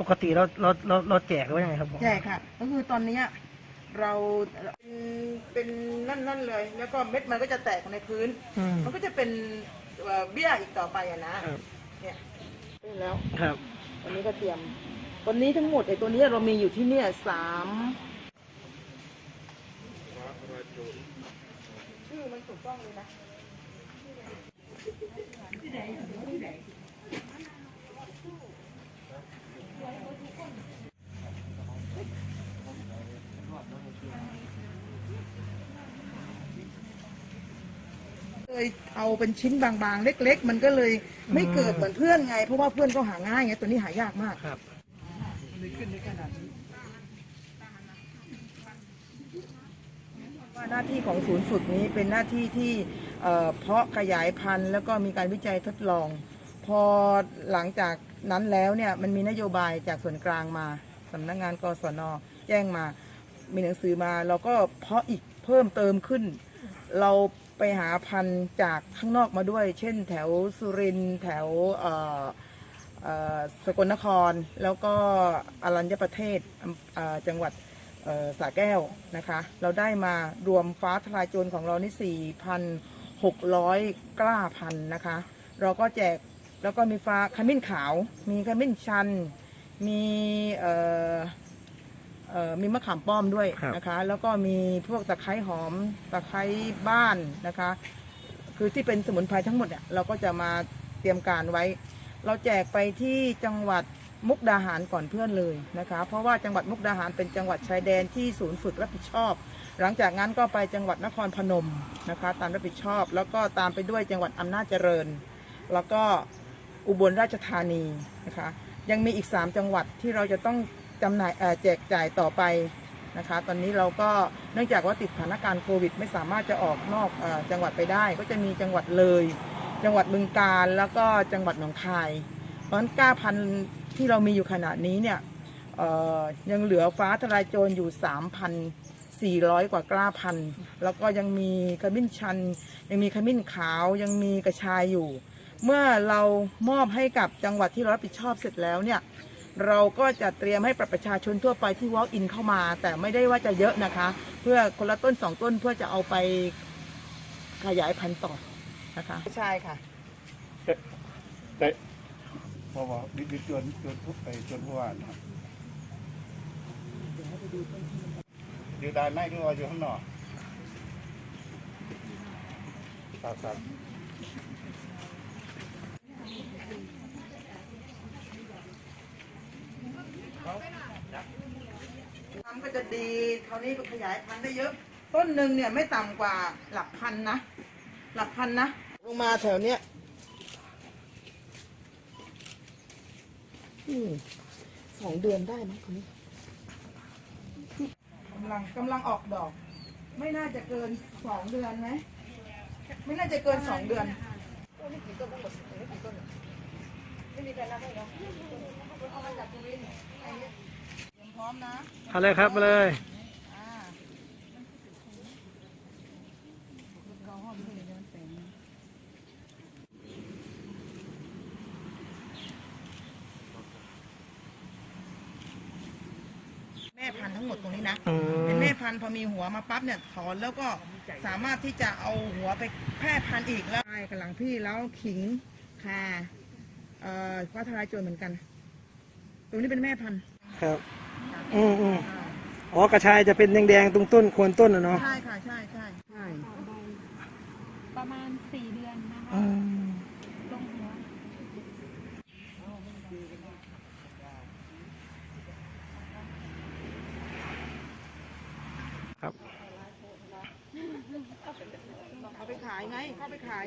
ปกติเราเราเราเราแจกหรือว่ายังไงครับผมแจกค่ะ ก็คือตอนเนี้ยเราเป็นเป็นนั่นๆเลย แล้วก็เม็ดมันก็จะแตกในพื้น อืมมันก็จะเป็นเอ่อเบี้ยอีกต่อไปอะนะครับ เนี่ยขึ้นแล้วครับวันนี้ก็เตรียม วันนี้ทั้งหมดไอ้ตัวเนี้ยเรามีอยู่ที่เนี่ยสามชื่อมันถูกต้องเลยนะ เลยเอาเป็นชิ้นบางๆ เล็ก ๆ มันก็เลยไม่เกิดเหมือนเพื่อนไง เพราะว่าเพื่อนก็หาง่ายไงตัวนี้หายากมากครับว่าหน้าที่ของศูนย์ฝึกนี้เป็นหน้าที่ที่เอ่อเพาะขยายพันธุ์ แล้วก็มีการวิจัยทดลอง พอหลังจากนั้นแล้วเนี่ยมันมีนโยบายจากส่วนกลางมาสำนักงานกศนแจ้งมา มีหนังสือมาเราก็เพาะอีกเพิ่มเติมขึ้น เราไปหาพันธุ์จากข้างนอกมาด้วย เช่นแถวสุรินทร์แถวสกลนคร แล้วก็อรัญญประเทศจังหวัดสระแก้วนะคะ เราได้มารวมฟ้าทลายโจรของเรานี่4,600 กล้าพันนะคะ เราก็แจกแล้วก็มีฟ้าขมิ้นขาว มีขมิ้นชัน มีเอ่อ เอ่อมีมะขามป้อมด้วยครับ นะคะ แล้วก็มีพวกตะไคร้หอมตะไคร้บ้านนะคะ คือที่เป็นสมุนไพรทั้งหมดเนี่ยเราก็จะมาเตรียมการไว้ เราแจกไปที่จังหวัดมุกดาหารก่อนเพื่อนเลยนะคะ เพราะว่าจังหวัดมุกดาหารเป็นจังหวัดชายแดนที่ศูนย์ฝึกรับผิดชอบ หลังจากนั้นก็ไปจังหวัดนครพนมนะคะ ตามรับผิดชอบ แล้วก็ตามไปด้วยจังหวัดอำนาจเจริญ แล้วก็อุบลราชธานีนะคะ ยังมีอีก 3 จังหวัดที่เราจะต้อง จำหน่ายแจกจ่ายต่อไปนะคะ ตอนนี้เราก็เนื่องจากว่าติดสถานการณ์โควิด ไม่สามารถจะออกนอกอจังหวัดไปได้ ก็จะมีจังหวัดเลย จังหวัดบึงกาฬแล้วก็จังหวัดหนองคายเพราะฉะนั้นก้าพันที่เรามีอยู่ขณะนี้เนี่ยยังเหลือฟ้าทลายโจรอยู่ 3,400 กว่ากล้าพัน แล้วก็ยังมีขมิ้นชัน ยังมีขมิ้นขาว ยังมีกระชายอยู่ เมื่อเรามอบให้กับจังหวัดที่เรารับผิดชอบเสร็จแล้วเนี่ย เราก็จะเตรียมให้ประชาชนทั่วไปที่ walk in เข้ามา แต่ไม่ได้ว่าจะเยอะนะคะ เพื่อคนละต้นสองต้นเพื่อจะเอาไปขยายพันธุ์ต่อนะคะใช่ค่ะแต่เพราะว่าดิดจนจนทุกไปจนผู้ว่านะครับอยู่ด้านในหรือว่าอยู่ข้างนอกครับครับ ทำก็จะดีคราวนี้ก็ขยายพันธุ์ได้เยอะ ต้นหนึ่งเนี่ยไม่ต่ำกว่าหลักพันนะ หลักพันนะ ลงมาแถวเนี้ยอืมสองเดือนได้ไหมคนนี้กำลังกำลังออกดอก ไม่น่าจะเกินสองเดือนไหม ไม่น่าจะเกินสองเดือน พร้อมนะเอาเลยครับมาเลยแม่พันธุ์ทั้งหมดตรงนี้นะ อืเป็นมแม่พันธุ์พอมีหัวมาปั๊บเนี่ยถอนแล้วก็สามารถที่จะเอาหัวไปแพร่พันธุ์อีกแล้วใช่กำลังพี่แล้วขิงคา เอ่อฟ้าทลายโจรเหมือนกันตรงนี้เป็นแม่พันธุ์ครับอืมอืมอ๋อกระชายจะเป็นแดงๆตรงต้นโคนต้นอะเนาะใช่ค่ะใช่ใช่ใช่ประมาณสี่เดือนนะคะ อืมลงหัว ครับ เอาไปขายไงเข้าไปขาย